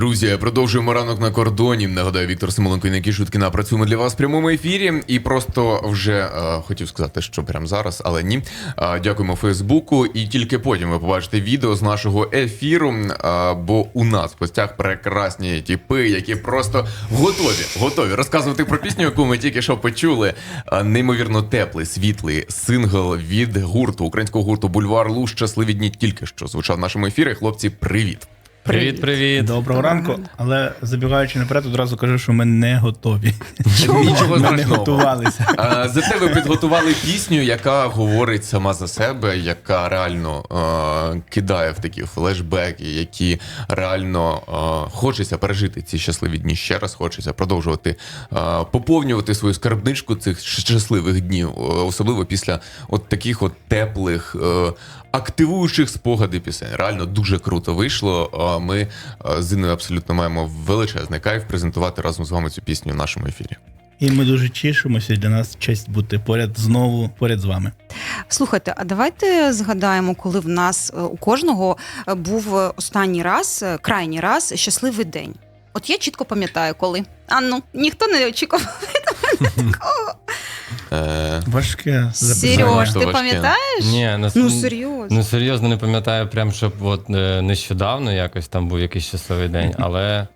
Друзі, продовжуємо ранок на кордоні. Нагадаю, Віктор Симоленко і Никі Шуткіна працюємо для вас в прямому ефірі. І просто вже е, хотів сказати, що прямо зараз, але ні. Е, дякуємо Фейсбуку. І тільки потім ви побачите відео з нашого ефіру. е, бо у нас в гостях прекрасні тіпи, які просто готові, готові розказувати про пісню, яку ми тільки що почули. Е, неймовірно теплий, світлий сингл від гурту українського гурту Бульвар Лу. Щасливі дні тільки що звучав в нашому ефірі. Хлопці, привіт. Привіт, привіт. Доброго ранку. Але забігаючи наперед, одразу кажу, що ми не готові. Нічого Ми не страшного. готувалися. А, Зате ви підготували пісню, яка говорить сама за себе, яка реально е, кидає в такі флешбеки, які реально е, хочеться пережити ці щасливі дні ще раз. Хочеться продовжувати е, поповнювати свою скарбничку цих щасливих днів, е, особливо після от таких от теплих. Е, Активуючих спогади пісень. Реально дуже круто вийшло. Ми е, з Інною абсолютно маємо величезний кайф презентувати разом з вами цю пісню в нашому ефірі. І ми дуже тішимося. Для нас честь бути поряд знову поряд з вами. Слухайте, а давайте згадаємо, коли в нас е, у кожного е, був останній раз, крайній раз щасливий день. От я чітко пам'ятаю, коли. А ну, ніхто не очікував від мене такого. Е, Важке запитання. Сереж, ти важке? пам'ятаєш? Ні, ну, Ну серйозно. ну серйозно не пам'ятаю, прям щоб от е, нещодавно якось там був якийсь щасливий день, але.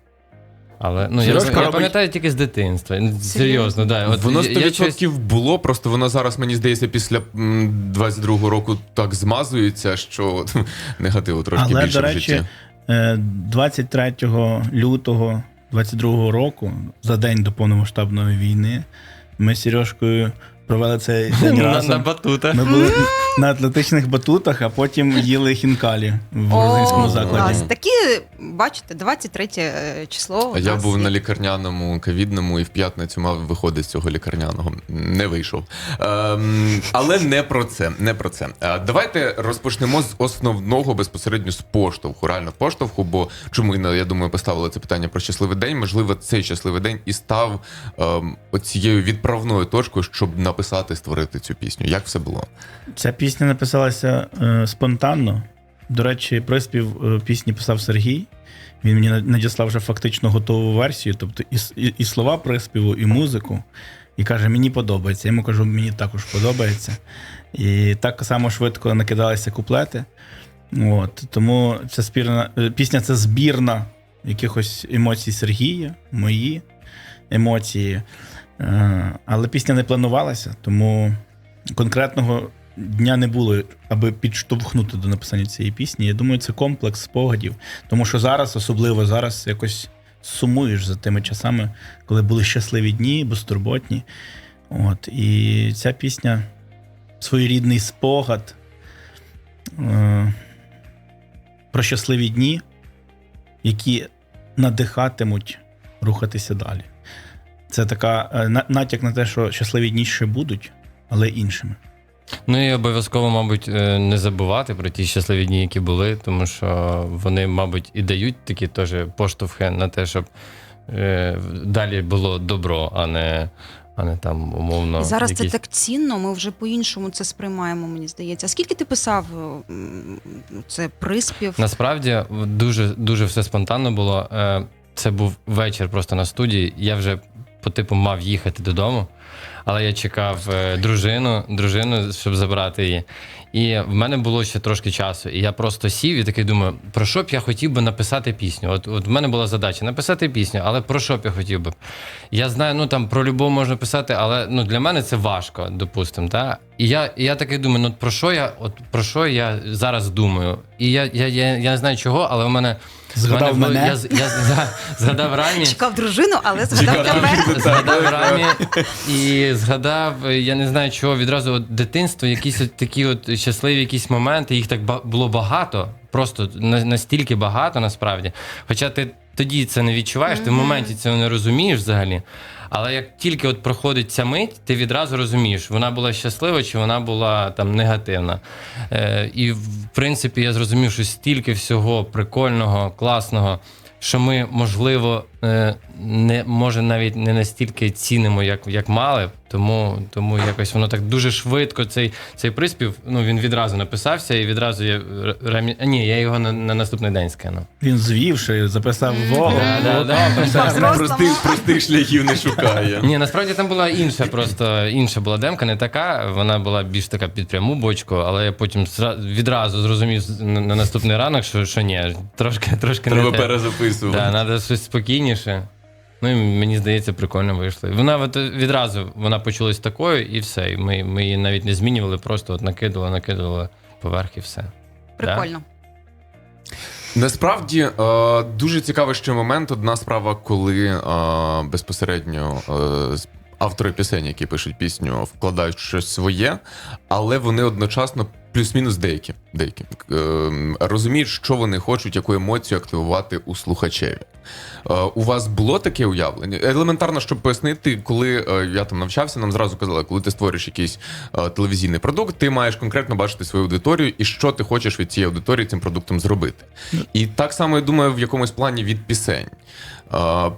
Але ну я, Сережка я робить- пам'ятаю тільки з дитинства. Ну, Серйозно, да. От воно я- я 100% щось- було, просто воно зараз, мені здається, після м, 22-го року так змазується, що негативу трошки Але, більше до в речі, житті. е, 23 лютого 22 року, за день до повномасштабної війни, ми з Сережкою провели цей день на, на разом. батутах. Ми були на атлетичних батутах, а потім їли хінкалі в грузинському закладі. клас. Такі, бачите, 23 е, число. А я був є. на лікарняному ковідному і в п'ятницю мав виходити з цього лікарняного. Не вийшов. Ем, але не про це. Не про це. Е, давайте розпочнемо з основного безпосередньо з поштовху. Реально поштовху, бо чому я думаю, поставили це питання про щасливий день. Можливо, цей щасливий день і став ем, оцією відправною точкою, щоб написати, створити цю пісню. Як все було? Ця пісня написалася е, спонтанно. До речі, приспів е, пісні писав Сергій. Він мені надіслав вже фактично готову версію, тобто і, і, і слова приспіву, і музику. І каже, мені подобається. Я йому кажу, мені також подобається. І так само швидко накидалися куплети. От, тому ця спірна, е, пісня це збірна якихось емоцій Сергія, мої емоції. Е, Але пісня не планувалася, тому конкретного дня не було, аби підштовхнути до написання цієї пісні. Я думаю, це комплекс спогадів. Тому що зараз, особливо зараз, якось сумуєш за тими часами, коли були щасливі дні, безтурботні. От, і ця пісня своєрідний спогад е, про щасливі дні, які надихатимуть рухатися далі. Це така е, натяк на те, що щасливі дні ще будуть, але іншими. Ну і обов'язково, мабуть, е, не забувати про ті щасливі дні, які були, тому що вони, мабуть, і дають такі теж поштовхи на те, щоб е, далі було добро, а не, а не там умовно. І зараз якісь... це так цінно, ми вже по-іншому це сприймаємо, мені здається. А скільки ти писав це приспів? Насправді дуже дуже все спонтанно було. Е, Це був вечір просто на студії. Я вже по типу мав їхати додому, але я чекав е, дружину, дружину, щоб забрати її. І в мене було ще трошки часу. І я просто сів і такий думаю, про що б я хотів би написати пісню? От, от в мене була задача написати пісню, але про що б я хотів би? Я знаю, ну там про любов можна писати, але ну для мене це важко, допустимо. Та? І я, і я такий думаю, ну про що я, от про що я зараз думаю? І я, я, я, я не знаю чого, але в мене Згадав в мене, мене? Я, з- я, згадав ранні. Чекав дружину, але згадав Чекав тебе. Згадав рамі і згадав, я не знаю чого, відразу от дитинство, якісь от такі от щасливі якісь моменти, їх так ба- було багато, просто на- настільки багато насправді. Хоча ти тоді це не відчуваєш, ти в моменті цього не розумієш взагалі. Але як тільки от проходить ця мить, ти відразу розумієш, вона була щаслива чи вона була там негативна. Е, і в принципі я зрозумів, що стільки всього прикольного, класного, що ми, можливо, не може навіть не настільки цінимо, як, як мали. Тому, тому якось воно так дуже швидко. Цей, цей приспів, ну він відразу написався, і відразу я р- ремі... а, ні, я його на, на наступний день скинув. Він звівши, записав во. Да, да, да. Просто Простих, простих шляхів не шукає. Ні, насправді там була інша, просто інша була демка, не така. Вона була більш така під пряму бочку, але я потім відразу зрозумів на, на наступний ранок, що, що ні, трошки, трошки Треба перезаписувати. Треба щось спокійніше. Ну і мені здається, прикольно вийшло. Вона от відразу вона почулась такою, і все. І ми, ми її навіть не змінювали, просто от накидували, накидували поверх і все. Прикольно. Насправді е, дуже цікавий ще момент. Одна справа, коли е, безпосередньо е, автори пісень, які пишуть пісню, вкладають щось своє, але вони одночасно. Плюс-мінус деякі, деякі е, розуміють, що вони хочуть, яку емоцію активувати у слухачеві. Е, у вас було таке уявлення? Елементарно, щоб пояснити, коли е, я там навчався, нам зразу казали, коли ти створюєш якийсь телевізійний продукт, ти маєш конкретно бачити свою аудиторію і що ти хочеш від цієї аудиторії цим продуктом зробити. І так само я думаю, в якомусь плані від пісень.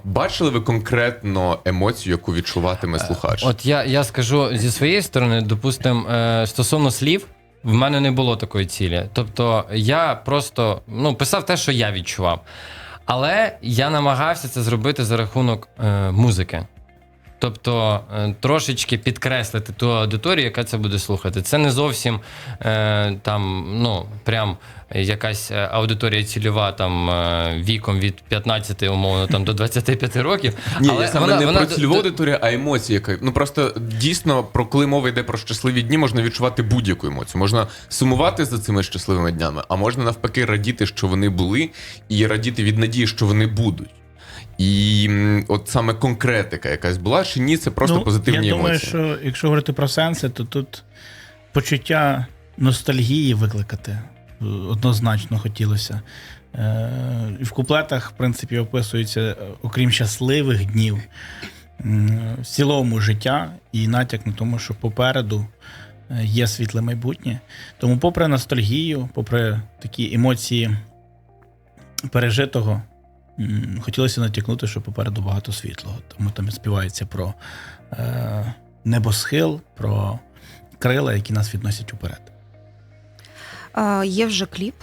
Бачили ви конкретно емоцію, яку відчуватиме слухач? От я, я скажу зі своєї сторони, допустимо, стосовно слів, в мене не було такої цілі. Тобто я просто ну, писав те, що я відчував. Але я намагався це зробити за рахунок е, музики. Тобто е, трошечки підкреслити ту аудиторію, яка це буде слухати. Це не зовсім е, там, ну, прям якась е, аудиторія цільова там віком від 15 умовно там до 25 років. Ні, але я саме вона- не вона про цільову аудиторію, а емоції. Яка... Ну просто дійсно, про коли мова йде про щасливі дні, можна відчувати будь-яку емоцію. Можна сумувати за цими щасливими днями, а можна навпаки радіти, що вони були, і радіти від надії, що вони будуть. І от саме конкретика якась була, чи ні, це просто позитивні Ну, Я думаю, емоції. що якщо говорити про сенси, то тут почуття ностальгії викликати е, однозначно хотілося. Е, І в куплетах, в принципі, описується, е, окрім щасливих днів, в цілому життя і натяк на тому, що попереду є світле майбутнє. Тому, попри ностальгію, попри такі емоції пережитого, хотілося натякнути, що попереду багато світлого. Тому там співається про е, небосхил, про крила, які нас відносять уперед. Е, є вже кліп,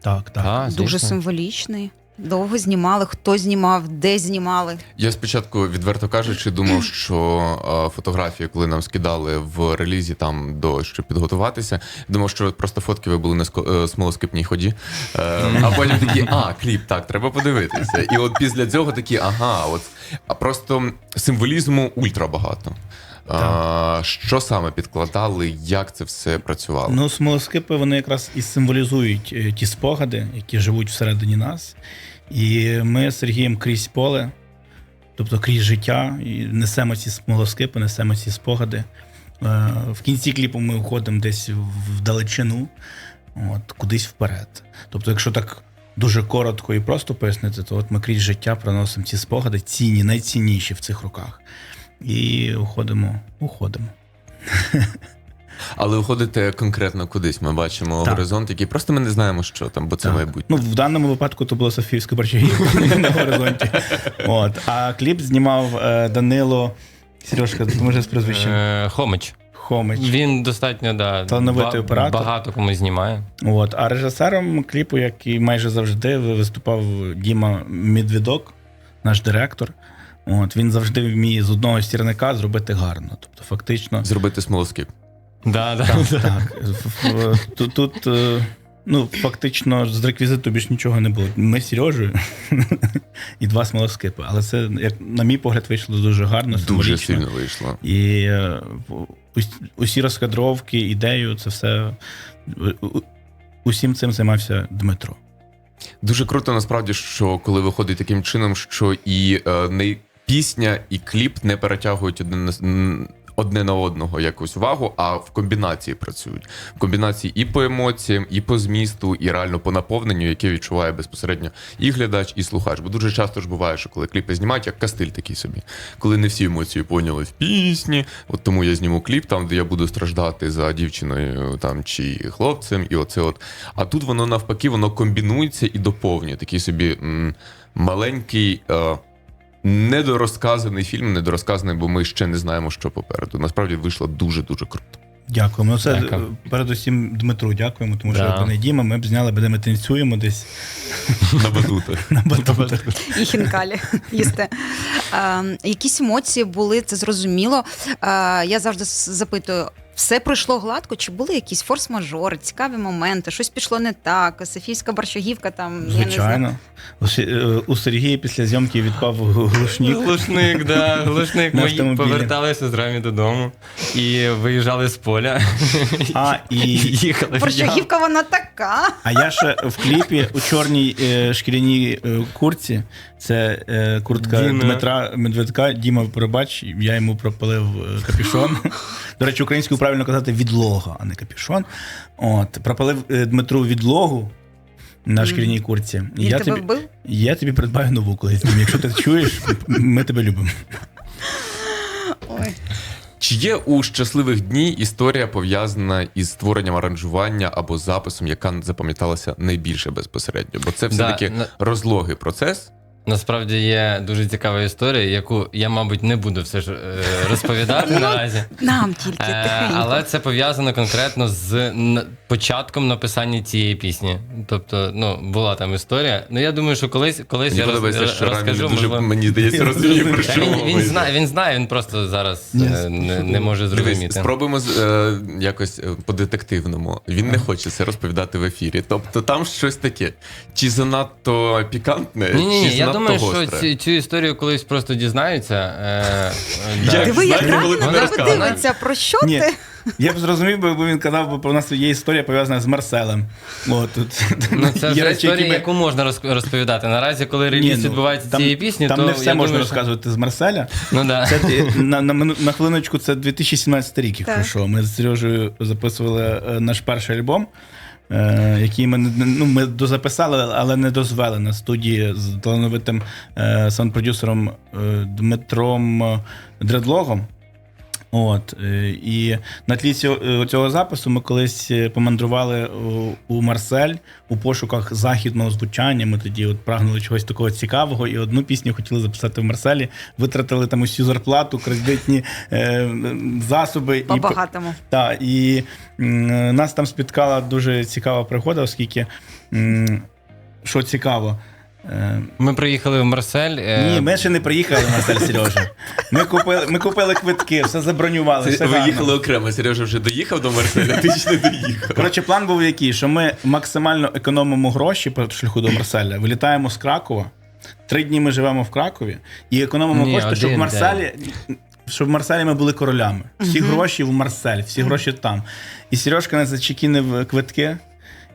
Так, так. А, дуже символічний. Довго знімали, хто знімав, де знімали. Я спочатку, відверто кажучи, думав, що фотографії, коли нам скидали в релізі там до щоб підготуватися, думав, що просто фотки ви були на е, смолоскипній ході. Е, а потім такі, а, кліп, так, треба подивитися. І от після цього такі, ага, от а просто символізму ультра багато. А, що саме підкладали, як це все працювало? Ну, смолоскипи вони якраз і символізують е, ті спогади, які живуть всередині нас. І ми з Сергієм крізь поле, тобто крізь життя, і несемо ці смолоскипи, несемо ці спогади. Е, В кінці кліпу ми уходимо десь в далечину, от, кудись вперед. Тобто, якщо так дуже коротко і просто пояснити, то от ми крізь життя проносимо ці спогади, цінні, найцінніші в цих руках. І уходимо, уходимо. Але виходите конкретно кудись. Ми бачимо Так. горизонт, який просто ми не знаємо, що там, бо це Так. майбутнє. Ну, в даному випадку то було Софіївське Борчагівка на горизонті. От. А кліп знімав е, Данило Сережка, допоможи з прізвищем. Е, Хомич. Хомич. Він достатньо да, Талановитий оператор. багато кому знімає. От. А режисером кліпу, як і майже завжди, виступав Діма Медведок, наш директор. От. Він завжди вміє з одного стірника зробити гарно. Тобто, фактично, Зробити смолоскип. Да, да. так. в- в- Тут, тут е, ну, фактично з реквізиту більш нічого не було. Ми з Сережею і два смолоскипи. Але це, як на мій погляд, вийшло дуже гарно. Дуже сильно вийшло. І е, усі розкадровки, ідею, це все. у- Усім цим займався Дмитро. Дуже круто, насправді, що коли виходить таким чином, що і е, не пісня, і кліп не перетягують одне на, одне на одного якусь увагу, а в комбінації працюють. В комбінації і по емоціям, і по змісту, і реально по наповненню, яке відчуває безпосередньо і глядач, і слухач. Бо дуже часто ж буває, що коли кліпи знімають, як кастиль такий собі, коли не всі емоції поняли в пісні. От тому я зніму кліп, там, де я буду страждати за дівчиною там чи хлопцем, і оце от. А тут воно навпаки, воно комбінується і доповнює такий собі м, маленький. Е, недорозказаний фільм, недорозказаний, бо ми ще не знаємо, що попереду. Насправді вийшло дуже дуже круто. Дякуємо. Ну, Це Дякую. е, передусім Дмитру дякуємо, тому що Да. якби не Діма, ми б зняли, де ми танцюємо десь На батутах. на батутах. і хінкалі їсти. Е, якісь емоції були, це зрозуміло. Е, я завжди запитую. Все пройшло гладко, чи були якісь форс-мажори, цікаві моменти, щось пішло не так, Софійська борщагівка там я не знаю. Звичайно. У е, У Сергія після зйомки відпав глушник. Глушник, да, глушник. Ми автомобілі. поверталися з Рамі додому і виїжджали з поля. А, і їхали. Борщагівка вона така. А я ще в кліпі у чорній е, шкіряній е, куртці. Це е, куртка Діма. Дмитра Медведка. Діма, пробач, я йому пропалив е, капюшон. До речі, українською правильно казати відлога, а не капюшон. От, пропалив е, Дмитру відлогу на Мгм. шкіряній куртці. Він я тебе тобі, вбив? я тобі придбаю нову колись. Якщо ти чуєш, ми тебе любимо. Ой. Чи є у щасливих дні історія пов'язана із створенням аранжування або записом, яка запам'яталася найбільше безпосередньо? Бо це все-таки на- розлогий процес. Насправді є дуже цікава історія, яку я, мабуть, не буду все ж е, розповідати Ну, наразі. Нам тільки Е, тихенько. але це пов'язано конкретно з н- початком написання цієї пісні. Тобто, ну, була там історія. Ну, я думаю, що колись, колись Мені я роз, подобається, що Рамі розкажу. дуже, можливо- мені здається, розуміє про. Та що. він, мова він, йде. знає, він знає, він просто зараз е, не, не може Дивись, зрозуміти. спробуємо з- е, якось е, по-детективному. Він не хоче це розповідати в ефірі. Тобто там щось таке. Чи занадто пікантне, Ні, ні, чи я занадто думаю, гостре. що цю, цю історію колись просто дізнаються. Е, е, да. Диви, як знаєте, коли тебе дивиться, про що Ні. ти? Я б зрозумів, би, бо він казав, бо у нас є історія пов'язана з Марселем. От, тут, Ну, це є вже речі, історія, які яку можна роз- розповідати. Наразі, коли реліз ну, відбувається там- цієї пісні, там то не все я можна думаю, що- розказувати з Марселя. Ну, да. Це на, на, мину- на хвилиночку, це 2017 рік, якщо Так. що. Ми з Сережею записували е, наш перший альбом, е, який ми, ну, ми дозаписали, але не дозвели на студії з талановитим е, саунд-продюсером е, Дмитром е, Дредлогом. От, е, і на тлі цього, е, цього запису ми колись е, помандрували у, Марсель у пошуках західного звучання. Ми тоді от прагнули чогось такого цікавого, і одну пісню хотіли записати в Марселі. Витратили там усю зарплату, кредитні е, засоби. По і, багатому. та, і м, нас там спіткала дуже цікава пригода, оскільки, м, що цікаво, Ми приїхали в Марсель. е, ні, ми ще не приїхали на Марсель, Сережа. Ми купили, ми купили квитки, все забронювали. Все ви їхали окремо. Сережа вже доїхав до Марселя, ти ще не доїхав. Коротше, план був який, що ми максимально економимо гроші по шляху до Марселя, вилітаємо з Кракова. Три дні ми живемо в Кракові і економимо Ні, кошти, щоб в Марселі. Щоб в Марселі ми були королями. Всі гроші в Марсель, всі гроші там. І Сережка нас зачекінив квитки.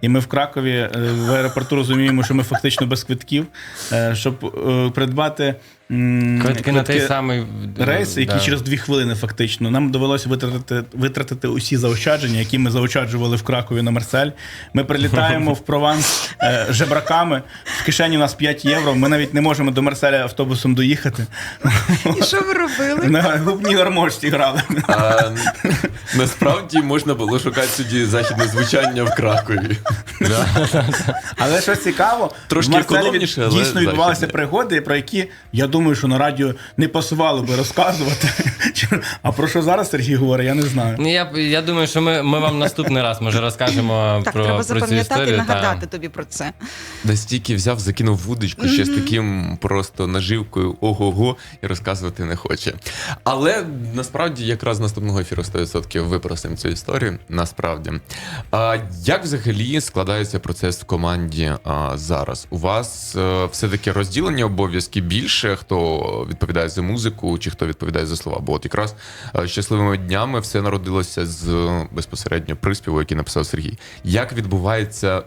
І ми в Кракові е, в аеропорту розуміємо, що ми фактично без квитків, е, щоб е, придбати м, Квитки на той самий рейс, який да. через дві хвилини фактично. Нам довелося витратити, витратити усі заощадження, які ми заощаджували в Кракові на Марсель. Ми прилітаємо в Прованс е, жебраками. В кишені у нас 5 євро. Ми навіть не можемо до Марселя автобусом доїхати. І що ви робили? На губній гармошці грали. А, насправді можна було шукати тоді західне звучання в Кракові. Але що цікаво, Трошки в Марселі від- дійсно відбувалися пригоди, про які я думаю, що на радіо не пасувало би розказувати. А про що зараз Сергій говорить, я не знаю. Ну, я, я думаю, що ми, ми вам наступний раз може розкажемо Так, про, треба про цю запам'ятати і історію. нагадати та. тобі про це. Настільки взяв, закинув вудочку ще з таким просто наживкою ого-го і розказувати не хоче. Але насправді якраз наступного ефіру 100% випросимо цю історію. Насправді. А, як взагалі складається процес в команді а, зараз? У вас е, все-таки розділення обов'язки більше, хто відповідає за музику, чи хто відповідає за слова? Бо от якраз е, щасливими днями все народилося з е, безпосередньо приспіву, який написав Сергій. Як відбувається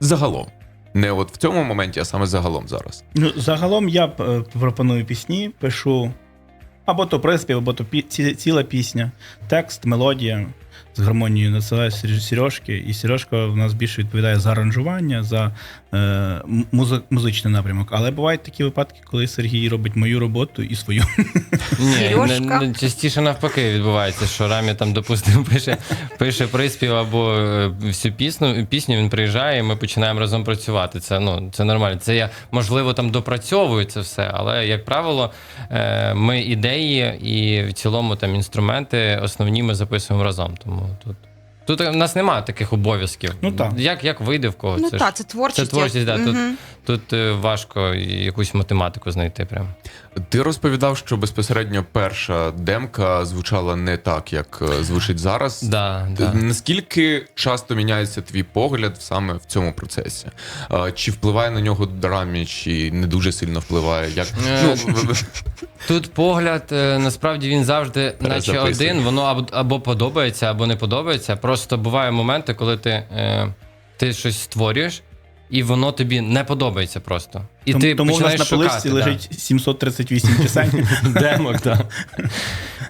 загалом? Не от в цьому моменті, а саме загалом зараз. Ну, загалом я е, пропоную пісні, пишу або то приспів, або то пі- ці- ціла пісня, текст, мелодія. З гармонією Сереж- Сережки, і Сережка в нас більше відповідає за аранжування, за е, музи- музичний напрямок. Але бувають такі випадки, коли Сергій робить мою роботу і свою. Ні, не- не- частіше навпаки відбувається, що Рамі там, допустимо, пише, пише приспів або е, всю пісню, пісню він приїжджає, і ми починаємо разом працювати. Це ну це нормально. Це я можливо там допрацьовую це все, але як правило, е, ми ідеї і в цілому там інструменти основні ми записуємо разом. Тому тут. Тут у нас немає таких обов'язків. Ну, так. Як, як вийде в кого? Ну це, так, це творчість. це творчість, як- да, тут- Мгм. тут е, важко якусь математику знайти. Прям. Ти розповідав, що безпосередньо перша демка звучала не так, як е, звучить зараз. Да, да. Наскільки часто міняється твій погляд саме в цьому процесі? Чи впливає на нього драмі, чи не дуже сильно впливає? Як Е, ну, в- в- Тут погляд, е, насправді він завжди, наче один, воно або, або подобається, або не подобається. Просто бувають моменти, коли ти, е, ти щось створюєш, і воно тобі не подобається просто. І тому ти тому у нас на поличці лежить 738 пісень да. демок, да.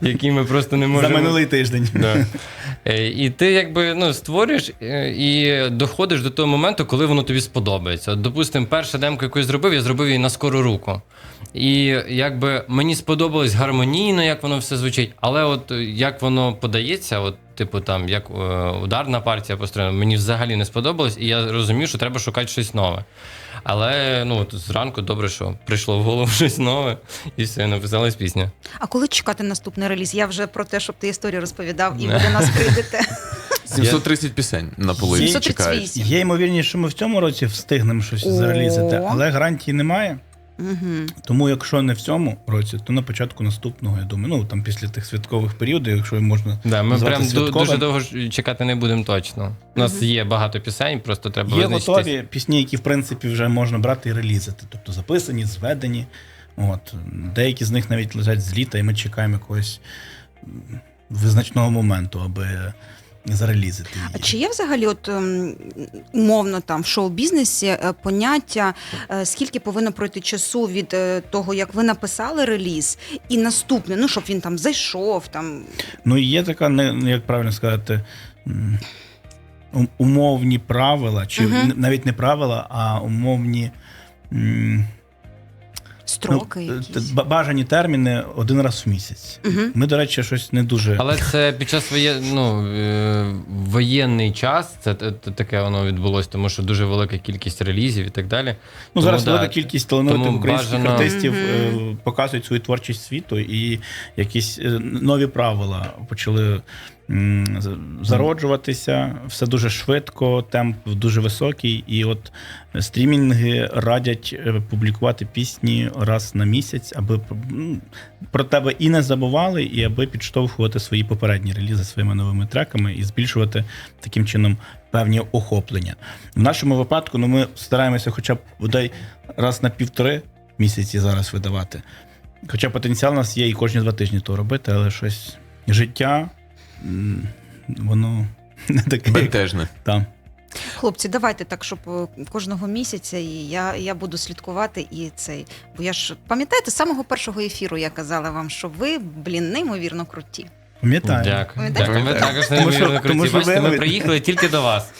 які ми просто не за минулий тиждень. Да. Е, І ти якби ну, створюєш е, і доходиш до того моменту, коли воно тобі сподобається. Допустимо, перша демка, яку я зробив, я зробив її на скору руку. І якби мені сподобалось гармонійно, як воно все звучить, але от е, як воно подається, от, типу там, як е, ударна партія построєна, мені взагалі не сподобалось, і я розумів, що треба шукати щось нове. Але ну, от зранку добре, що прийшло в голову щось нове, і все, написалась пісня. А коли чекати наступний реліз? Я вже про те, щоб ти історію розповідав, і ви до нас прийдете. 730 пісень на полиці 738. чекають. Є ймовірність, що ми в цьому році встигнемо щось зарелізити, але гарантії немає. Угу. Тому, якщо не в цьому році, то на початку наступного, я думаю, ну там після тих святкових періодів, якщо можна Да, ми прям святковим. дуже довго чекати не будемо точно. У нас є багато пісень, просто треба Є визначитись. готові пісні, які в принципі вже можна брати і релізити. Тобто записані, зведені. От. Деякі з них навіть лежать з літа, і ми чекаємо якогось визначного моменту, аби зарелізити її. А чи є взагалі, от ем, умовно там в шоу-бізнесі е, поняття, е, скільки повинно пройти часу від е, того, як ви написали реліз, і наступне, ну щоб він там зайшов, там Ну, є така, не, як правильно сказати, умовні правила, чи н- навіть не правила, а умовні. м, строки ну, якісь. бажані терміни один раз в місяць. Угу. Ми, до речі, щось не дуже. Але це під час воє... ну, е, воєнний час, це таке воно відбулося, тому що дуже велика кількість релізів і так далі. Ну, Тому, зараз да, велика кількість талановитих українських бажано- артистів е, показують свою творчість світу, і якісь е, нові правила почали зароджуватися. Все дуже швидко, темп дуже високий. І от стрімінги радять е, публікувати пісні раз на місяць, аби про тебе і не забували, і аби підштовхувати свої попередні релізи своїми новими треками і збільшувати таким чином певні охоплення. В нашому випадку ну, ми стараємося хоча б бодай раз на півтори місяці зараз видавати. Хоча потенціал у нас є і кожні два тижні то робити, але щось життя, воно не таке. Бентежне. Там. Хлопці, давайте так, щоб е, кожного місяця і я, я буду слідкувати і цей. Бо я ж пам'ятаєте, з самого першого ефіру я казала вам, що ви, блін, неймовірно круті. Пам'ятаю. Дякую. Дякую. Ми також неймовірно тому круті. що Бачите, ми приїхали тільки до вас.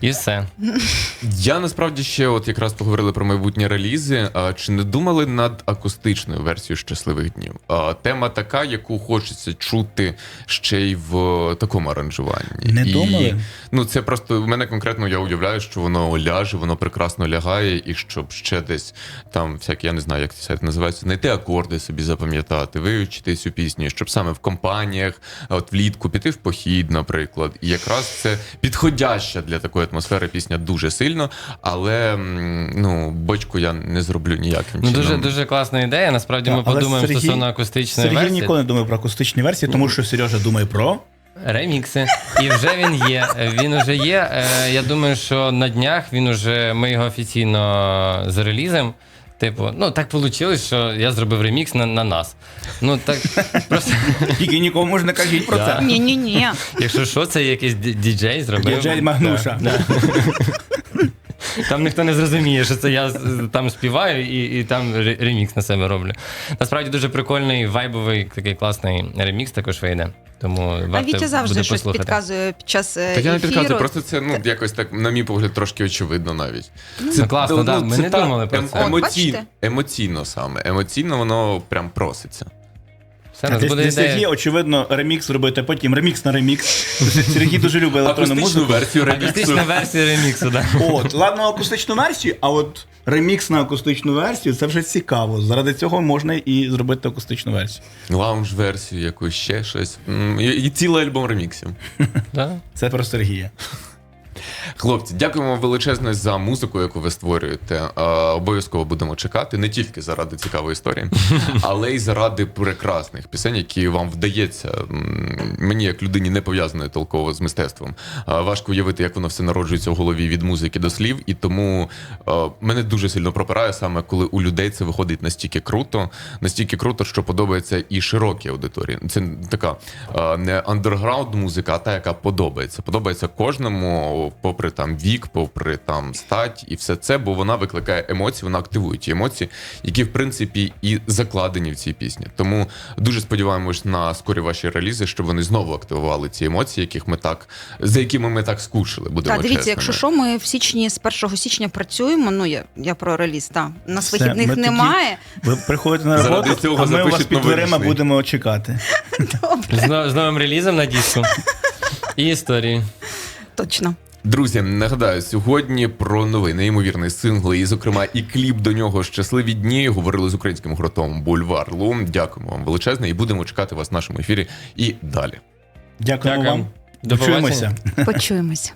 І все. Я насправді ще, от якраз поговорили про майбутні релізи. А чи не думали над акустичною версією щасливих днів? А, тема така, яку хочеться чути ще й в такому аранжуванні. Не І, думали? Ну, це просто в мене конкретно я уявляю, що воно ляже, воно прекрасно лягає, і щоб ще десь там всякі, я не знаю, як це сайт називається, знайти акорди собі запам'ятати, вивчити цю пісню, щоб саме в компаніях, от влітку піти в похід, наприклад. І якраз це підходяща для такої атмосфери пісня дуже сильно, але ну, бочку я не зроблю ніяким Ну, чином. дуже дуже класна ідея. Насправді ми але подумаємо Сергій- стосовно акустичної Сергій версії. ніколи не думав про акустичні версії, тому що Сережа думає про. Ремікси. І вже він є. Він вже є. Е, Я думаю, що на днях він уже ми його офіційно зарелізимо. Типу, ну так вийшло, що я зробив ремікс на, на нас. Ну так просто, Тільки нікому ж не кажіть про це. Ні, ні, ні. якщо що, це якийсь ді- діджей зробив. Діджей Магнуша. Там ніхто не зрозуміє, що це я з- там співаю і, і там ре- ремікс на себе роблю. Насправді дуже прикольний, вайбовий, такий класний ремікс також вийде. Тому А Вітя завжди буде щось послухати. підказує під час е, Так я не ефіру. підказую, просто це ну якось так, на мій погляд, трошки очевидно навіть. Ну, класно, да, ми це не так, думали про це. От, бачите? емоційно саме. Емоційно воно прям проситься. Все, нас буде ідея. очевидно, ремікс робити, потім ремікс на ремікс. Сергій дуже любить електронну Акустичну музику. версію реміксу. Акустична версія реміксу, да. От, ладно, акустичну версію, а от ремікс на акустичну версію це вже цікаво. Заради цього можна і зробити акустичну версію. Лаунж-версію, якусь ще щось. М, І, і цілий альбом реміксів. Да? Це про Сергія. Хлопці, дякуємо вам величезно за музику, яку ви створюєте. Е, обов'язково будемо чекати не тільки заради цікавої історії, але й заради прекрасних пісень, які вам вдається. м, Мені, як людині, не пов'язаної толково з мистецтвом. е, Важко уявити, як воно все народжується в голові від музики до слів. І тому е, мене дуже сильно пропирає саме, коли у людей це виходить настільки круто, настільки круто, що подобається і широкій аудиторії. Це така е, не андерграунд музика, а та, яка подобається. Подобається кожному, попри там вік, попри там стать і все це, бо вона викликає емоції, вона активує ті емоції, які в принципі і закладені в цій пісні. Тому дуже сподіваємось на скорі ваші релізи, щоб вони знову активували ці емоції, яких ми так за якими ми так скучили. Будемо Так, дивіться, чесними. якщо що, ми в січні з 1 січня працюємо. Ну я, я про реліз. Так. У нас Все, вихідних ми немає. Ви приходите на Заради роботу, цього а ми вас під дверима будемо чекати. Добре, З, з новим релізом на диску. І історії. точно. Друзі, нагадаю, сьогодні про новий неймовірний сингл, і, зокрема, і кліп до нього щасливі дні. Говорили з українським гуртом Бульвар Лум. Дякуємо вам величезне, і будемо чекати вас в нашому ефірі і далі. Дякуємо Дякую. вам. До. Почуємося. Почуємося.